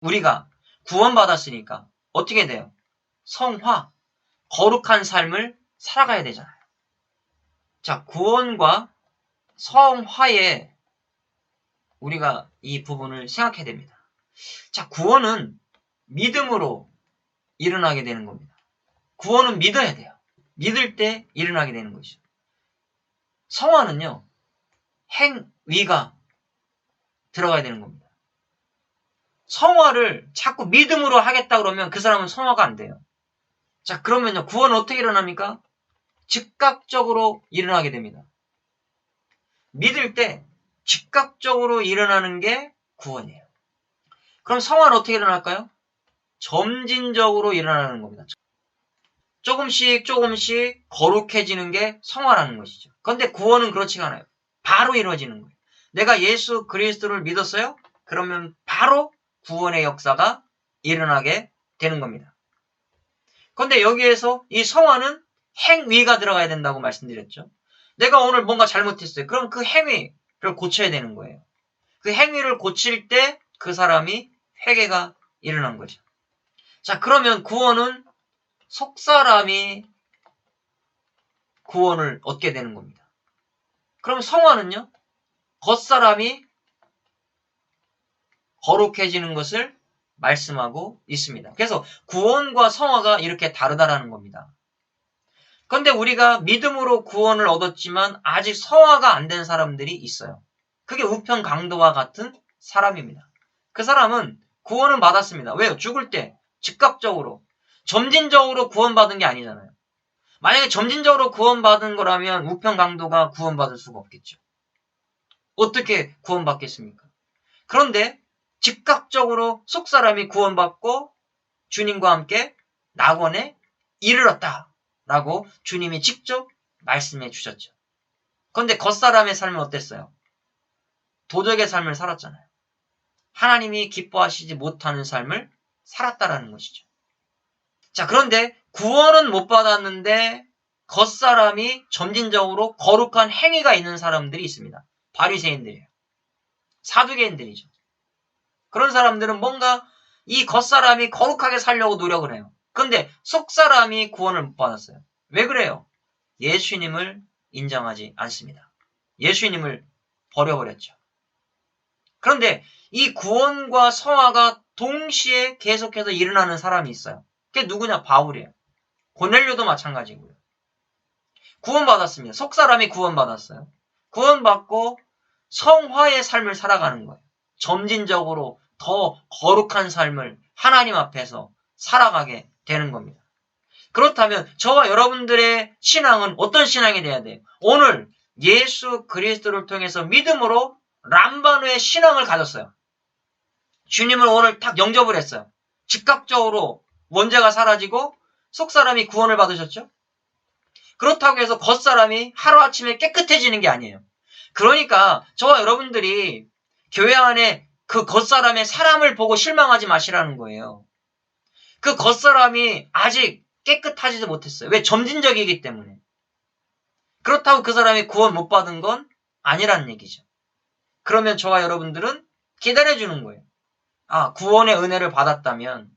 우리가 구원받았으니까 어떻게 돼요? 성화, 거룩한 삶을 살아가야 되잖아요. 자, 구원과 성화에 우리가 이 부분을 생각해야 됩니다. 자, 구원은 믿음으로 일어나게 되는 겁니다. 구원은 믿어야 돼요. 믿을 때 일어나게 되는 것이죠. 성화는요, 행위가 들어가야 되는 겁니다. 성화를 자꾸 믿음으로 하겠다 그러면 그 사람은 성화가 안 돼요. 자, 그러면요, 구원은 어떻게 일어납니까? 즉각적으로 일어나게 됩니다. 믿을 때 즉각적으로 일어나는 게 구원이에요. 그럼 성화는 어떻게 일어날까요? 점진적으로 일어나는 겁니다. 조금씩 조금씩 거룩해지는 게 성화라는 것이죠. 그런데 구원은 그렇지가 않아요. 바로 이루어지는 거예요. 내가 예수 그리스도를 믿었어요? 그러면 바로 구원의 역사가 일어나게 되는 겁니다. 그런데 여기에서 이 성화는 행위가 들어가야 된다고 말씀드렸죠. 내가 오늘 뭔가 잘못했어요. 그럼 그 행위를 고쳐야 되는 거예요. 그 행위를 고칠 때 그 사람이 회개가 일어난 거죠. 자, 그러면 구원은 속사람이 구원을 얻게 되는 겁니다. 그럼 성화는요? 겉사람이 거룩해지는 것을 말씀하고 있습니다. 그래서 구원과 성화가 이렇게 다르다라는 겁니다. 그런데 우리가 믿음으로 구원을 얻었지만 아직 성화가 안 된 사람들이 있어요. 그게 우편 강도와 같은 사람입니다. 그 사람은 구원은 받았습니다. 왜요? 죽을 때 즉각적으로 점진적으로 구원받은 게 아니잖아요. 만약에 점진적으로 구원받은 거라면 우편 강도가 구원받을 수가 없겠죠. 어떻게 구원받겠습니까? 그런데 즉각적으로 속 사람이 구원받고 주님과 함께 낙원에 이르렀다 라고 주님이 직접 말씀해 주셨죠. 그런데 겉사람의 삶은 어땠어요? 도적의 삶을 살았잖아요. 하나님이 기뻐하시지 못하는 삶을 살았다라는 것이죠. 자, 그런데 구원은 못 받았는데 겉사람이 점진적으로 거룩한 행위가 있는 사람들이 있습니다. 바리새인들이에요. 사두개인들이죠. 그런 사람들은 뭔가 이 겉사람이 거룩하게 살려고 노력을 해요. 그런데 속사람이 구원을 못 받았어요. 왜 그래요? 예수님을 인정하지 않습니다. 예수님을 버려버렸죠. 그런데 이 구원과 성화가 동시에 계속해서 일어나는 사람이 있어요. 그게 누구냐? 바울이에요. 고넬료도 마찬가지고요. 구원받았습니다. 속사람이 구원받았어요. 구원받고 성화의 삶을 살아가는 거예요. 점진적으로 더 거룩한 삶을 하나님 앞에서 살아가게 되는 겁니다. 그렇다면 저와 여러분들의 신앙은 어떤 신앙이 돼야 돼요? 오늘 예수 그리스도를 통해서 믿음으로 람바누의 신앙을 가졌어요. 주님을 오늘 딱 영접을 했어요. 즉각적으로 원죄가 사라지고 속사람이 구원을 받으셨죠? 그렇다고 해서 겉사람이 하루아침에 깨끗해지는 게 아니에요. 그러니까 저와 여러분들이 교회 안에 그 겉사람의 사람을 보고 실망하지 마시라는 거예요. 그 겉사람이 아직 깨끗하지도 못했어요. 왜? 점진적이기 때문에. 그렇다고 그 사람이 구원 못 받은 건 아니라는 얘기죠. 그러면 저와 여러분들은 기다려주는 거예요. 아, 구원의 은혜를 받았다면,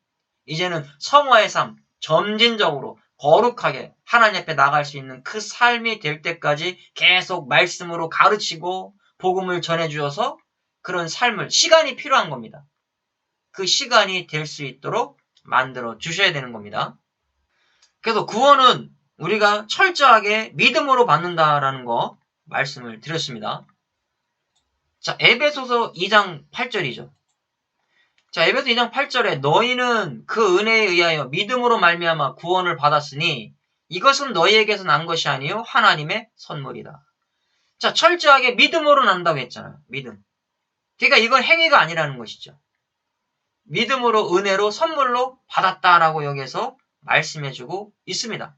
이제는 성화의 삶, 점진적으로 거룩하게 하나님 앞에 나갈 수 있는 그 삶이 될 때까지 계속 말씀으로 가르치고 복음을 전해주어서 그런 삶을, 시간이 필요한 겁니다. 그 시간이 될 수 있도록 만들어 주셔야 되는 겁니다. 그래서 구원은 우리가 철저하게 믿음으로 받는다라는 거 말씀을 드렸습니다. 자, 에베소서 2장 8절이죠. 자, 에베소 2장 8절에 너희는 그 은혜에 의하여 믿음으로 말미암아 구원을 받았으니 이것은 너희에게서 난 것이 아니요 하나님의 선물이다. 자, 철저하게 믿음으로 난다고 했잖아요. 믿음. 그러니까 이건 행위가 아니라는 것이죠. 믿음으로 은혜로 선물로 받았다라고 여기서 말씀해주고 있습니다.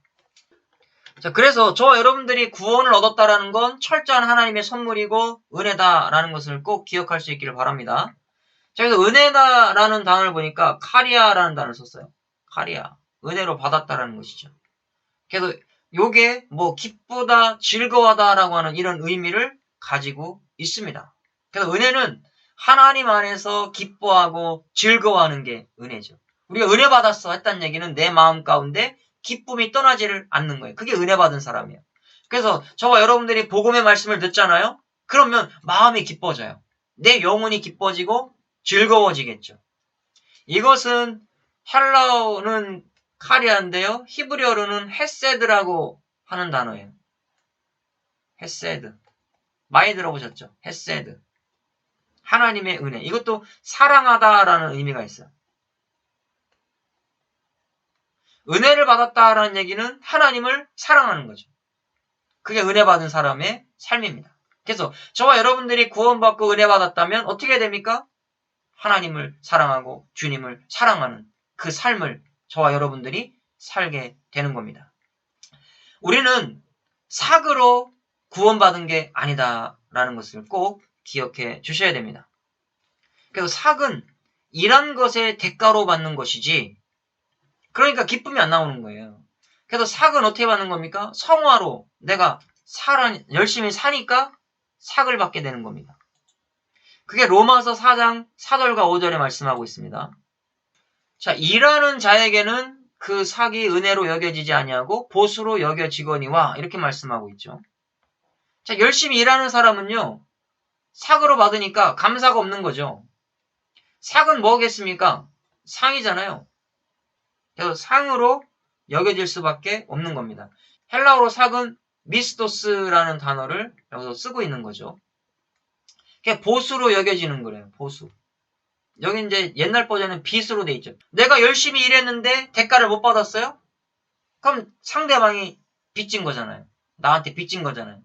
자, 그래서 저와 여러분들이 구원을 얻었다라는 건 철저한 하나님의 선물이고 은혜다라는 것을 꼭 기억할 수 있기를 바랍니다. 자, 그래서 은혜다라는 단어를 보니까 카리아라는 단어를 썼어요. 카리아. 은혜로 받았다라는 것이죠. 그래서 요게 뭐 기쁘다, 즐거워하다라고 하는 이런 의미를 가지고 있습니다. 그래서 은혜는 하나님 안에서 기뻐하고 즐거워하는 게 은혜죠. 우리가 은혜 받았어 했다는 얘기는 내 마음 가운데 기쁨이 떠나지를 않는 거예요. 그게 은혜 받은 사람이에요. 그래서 저와 여러분들이 복음의 말씀을 듣잖아요. 그러면 마음이 기뻐져요. 내 영혼이 기뻐지고 즐거워지겠죠. 이것은 헬라어는 카리아인데요. 히브리어로는 헤세드라고 하는 단어예요. 헤세드. 많이 들어보셨죠? 헤세드. 하나님의 은혜. 이것도 사랑하다라는 의미가 있어요. 은혜를 받았다라는 얘기는 하나님을 사랑하는 거죠. 그게 은혜 받은 사람의 삶입니다. 그래서 저와 여러분들이 구원받고 은혜 받았다면 어떻게 됩니까? 하나님을 사랑하고 주님을 사랑하는 그 삶을 저와 여러분들이 살게 되는 겁니다. 우리는 사그로 구원받은 게 아니다 라는 것을 꼭 기억해 주셔야 됩니다. 그래서 삭은 일한 것의 대가로 받는 것이지 그러니까 기쁨이 안 나오는 거예요. 그래서 삭은 어떻게 받는 겁니까? 성화로 내가 살아, 열심히 사니까 삭을 받게 되는 겁니다. 그게 로마서 4장 4절과 5절에 말씀하고 있습니다. 자, 일하는 자에게는 그 삭이 은혜로 여겨지지 아니하고 보수로 여겨지거니와 이렇게 말씀하고 있죠. 자, 열심히 일하는 사람은요. 삭으로 받으니까 감사가 없는 거죠. 삭은 뭐겠습니까? 상이잖아요. 그래서 상으로 여겨질 수밖에 없는 겁니다. 헬라어로 삭은 미스토스라는 단어를 여기서 쓰고 있는 거죠. 그게 보수로 여겨지는 거래요. 보수. 여기 이제 옛날 버전은 빚으로 돼 있죠. 내가 열심히 일했는데 대가를 못 받았어요? 그럼 상대방이 빚진 거잖아요. 나한테 빚진 거잖아요.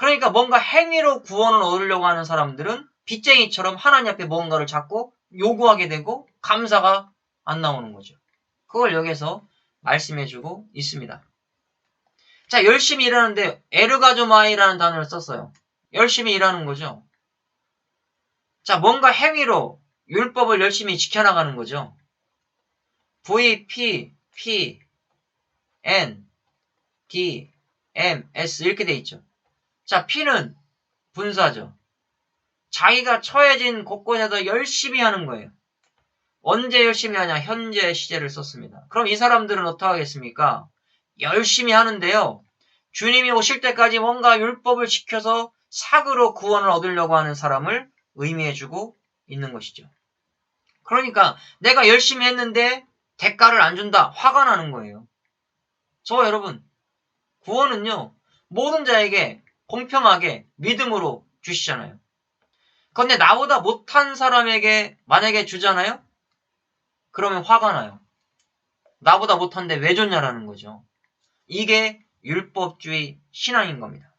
그러니까 뭔가 행위로 구원을 얻으려고 하는 사람들은 빚쟁이처럼 하나님 앞에 뭔가를 자꾸 요구하게 되고 감사가 안 나오는 거죠. 그걸 여기서 말씀해주고 있습니다. 자, 열심히 일하는데 에르가조마이라는 단어를 썼어요. 열심히 일하는 거죠. 자, 뭔가 행위로 율법을 열심히 지켜나가는 거죠. V, P, P, N, D, M, S 이렇게 돼 있죠. 자, P는 분사죠. 자기가 처해진 곳곳에서 열심히 하는 거예요. 언제 열심히 하냐? 현재 시제를 썼습니다. 그럼 이 사람들은 어떻게 하겠습니까? 열심히 하는데요. 주님이 오실 때까지 뭔가 율법을 지켜서 삭으로 구원을 얻으려고 하는 사람을 의미해주고 있는 것이죠. 그러니까 내가 열심히 했는데 대가를 안 준다. 화가 나는 거예요. 저 여러분, 구원은요, 모든 자에게 공평하게 믿음으로 주시잖아요. 그런데 나보다 못한 사람에게 만약에 주잖아요? 그러면 화가 나요. 나보다 못한데 왜 줬냐라는 거죠. 이게 율법주의 신앙인 겁니다.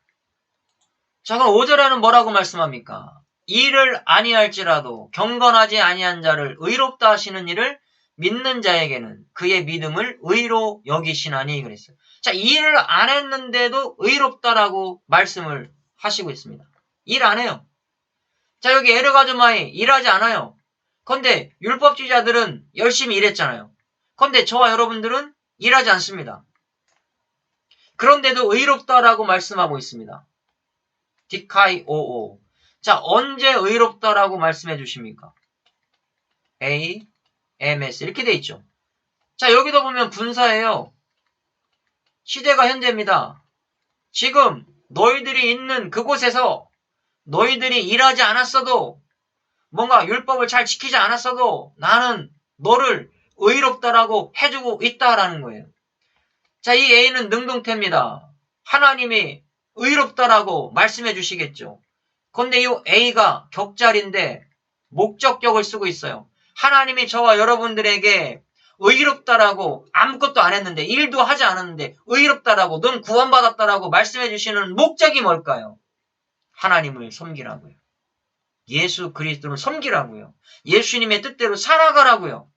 자, 그럼 5절에는 뭐라고 말씀합니까? 일을 아니할지라도 경건하지 아니한 자를 의롭다 하시는 일을 믿는 자에게는 그의 믿음을 의로 여기시나니 그랬어요. 자, 일을 안 했는데도 의롭다라고 말씀을 하시고 있습니다. 일 안 해요. 자, 여기 에르가즈마이 일하지 않아요. 근데 율법주의자들은 열심히 일했잖아요. 근데 저와 여러분들은 일하지 않습니다. 그런데도 의롭다라고 말씀하고 있습니다. 디카이 오오. 자, 언제 의롭다라고 말씀해 주십니까? A, MS 이렇게 돼 있죠. 자, 여기도 보면 분사예요. 시대가 현재입니다. 지금 너희들이 있는 그곳에서 너희들이 일하지 않았어도 뭔가 율법을 잘 지키지 않았어도 나는 너를 의롭다라고 해주고 있다라는 거예요. 자, 이 A는 능동태입니다. 하나님이 의롭다라고 말씀해 주시겠죠. 근데 이 A가 격자리인데 목적격을 쓰고 있어요. 하나님이 저와 여러분들에게 의롭다라고 아무것도 안 했는데 일도 하지 않았는데 의롭다라고 넌 구원받았다라고 말씀해 주시는 목적이 뭘까요? 하나님을 섬기라고요. 예수 그리스도를 섬기라고요. 예수님의 뜻대로 살아가라고요.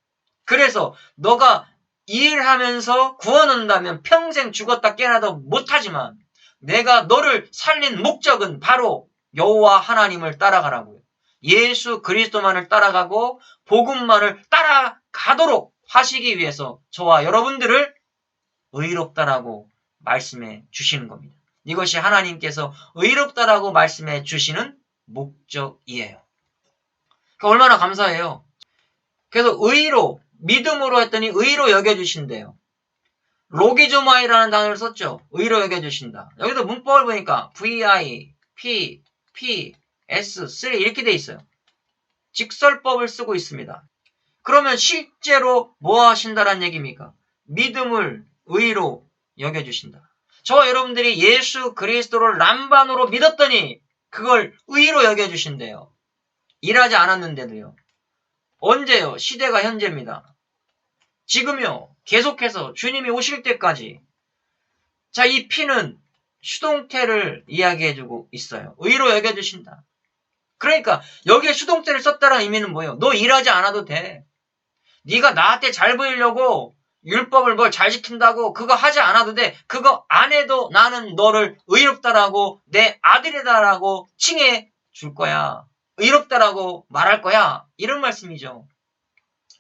그래서 너가 일하면서 구원한다면 평생 죽었다 깨어나도 못하지만 내가 너를 살린 목적은 바로 여호와 하나님을 따라가라고요. 예수 그리스도만을 따라가고 복음만을 따라가도록 하시기 위해서 저와 여러분들을 의롭다라고 말씀해 주시는 겁니다. 이것이 하나님께서 의롭다라고 말씀해 주시는 목적이에요. 그 얼마나 감사해요. 그래서 의로, 믿음으로 했더니 의로 여겨주신대요. 로기조마이라는 단어를 썼죠. 의로 여겨주신다. 여기도 문법을 보니까 VI, P, P, S, 3 이렇게 돼 있어요. 직설법을 쓰고 있습니다. 그러면 실제로 뭐 하신다는 얘기입니까? 믿음을 의로 여겨주신다. 저와 여러분들이 예수 그리스도를 람반으로 믿었더니 그걸 의로 여겨주신대요. 일하지 않았는데도요. 언제요? 시대가 현재입니다. 지금요. 계속해서 주님이 오실 때까지. 자, 이 피는 수동태를 이야기해주고 있어요. 의로 여겨주신다. 그러니까 여기에 수동태를 썼다는 의미는 뭐예요? 너 일하지 않아도 돼. 네가 나한테 잘 보이려고 율법을 뭘 잘 지킨다고 그거 하지 않아도 돼. 그거 안 해도 나는 너를 의롭다라고 내 아들이다라고 칭해 줄 거야. 의롭다라고 말할 거야. 이런 말씀이죠.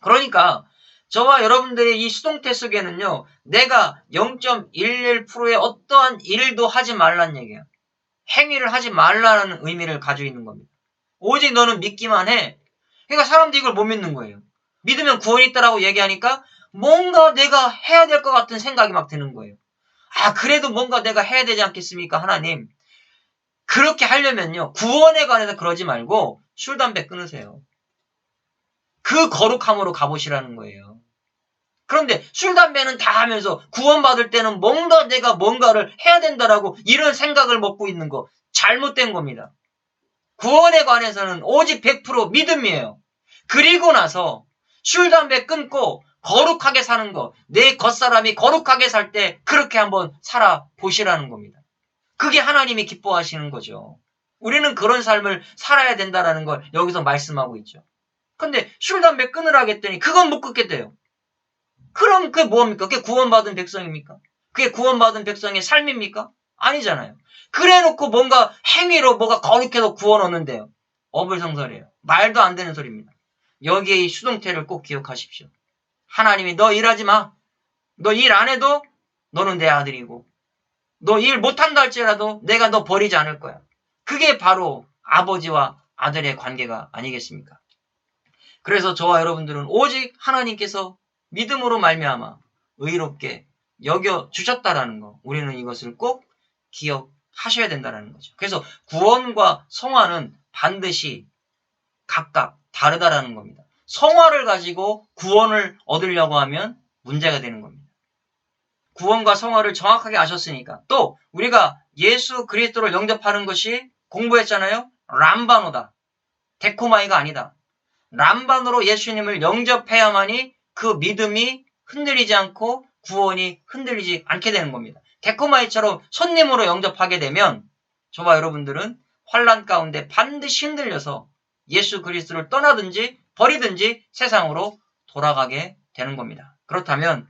그러니까 저와 여러분들의 이 수동태 속에는요. 내가 0.11%의 어떠한 일도 하지 말라는 얘기예요. 행위를 하지 말라는 의미를 가지고 있는 겁니다. 오직 너는 믿기만 해. 그러니까 사람들이 이걸 못 믿는 거예요. 믿으면 구원이 있다라고 얘기하니까 뭔가 내가 해야 될 것 같은 생각이 막 드는 거예요. 아, 그래도 뭔가 내가 해야 되지 않겠습니까, 하나님? 그렇게 하려면요, 구원에 관해서 그러지 말고 술, 담배 끊으세요. 그 거룩함으로 가보시라는 거예요. 그런데 술, 담배는 다 하면서 구원받을 때는 뭔가 내가 뭔가를 해야 된다라고 이런 생각을 먹고 있는 거 잘못된 겁니다. 구원에 관해서는 오직 100% 믿음이에요. 그리고 나서 술, 담배 끊고 거룩하게 사는 거, 내 겉사람이 거룩하게 살 때 그렇게 한번 살아보시라는 겁니다. 그게 하나님이 기뻐하시는 거죠. 우리는 그런 삶을 살아야 된다라는 걸 여기서 말씀하고 있죠. 근데 술, 담배 끊으라 했더니 그건 못 끊겠대요. 그럼 그게 뭡니까? 그게 구원받은 백성입니까? 그게 구원받은 백성의 삶입니까? 아니잖아요. 그래 놓고 뭔가 행위로 뭐가 거룩해서 구원 얻는데요. 어불성설이에요. 말도 안 되는 소리입니다. 여기에 이 수동태를 꼭 기억하십시오. 하나님이 너 일하지 마. 너 일 안 해도 너는 내 아들이고 너 일 못한다 할지라도 내가 너 버리지 않을 거야. 그게 바로 아버지와 아들의 관계가 아니겠습니까? 그래서 저와 여러분들은 오직 하나님께서 믿음으로 말미암아 의롭게 여겨 주셨다라는 거. 우리는 이것을 꼭 기억하셔야 된다는 거죠. 그래서 구원과 성화는 반드시 각각 다르다라는 겁니다. 성화를 가지고 구원을 얻으려고 하면 문제가 되는 겁니다. 구원과 성화를 정확하게 아셨으니까 또 우리가 예수 그리스도를 영접하는 것이 공부했잖아요. 람바노다. 데코마이가 아니다. 람반으로 예수님을 영접해야만이 그 믿음이 흔들리지 않고 구원이 흔들리지 않게 되는 겁니다. 데코마이처럼 손님으로 영접하게 되면 저와 여러분들은 환란 가운데 반드시 흔들려서 예수 그리스도를 떠나든지 버리든지 세상으로 돌아가게 되는 겁니다. 그렇다면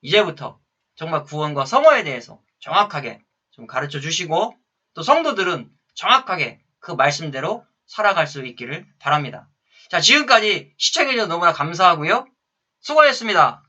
이제부터 정말 구원과 성화에 대해서 정확하게 좀 가르쳐 주시고 또 성도들은 정확하게 그 말씀대로 살아갈 수 있기를 바랍니다. 자, 지금까지 시청해주셔서 너무나 감사하고요. 수고하셨습니다.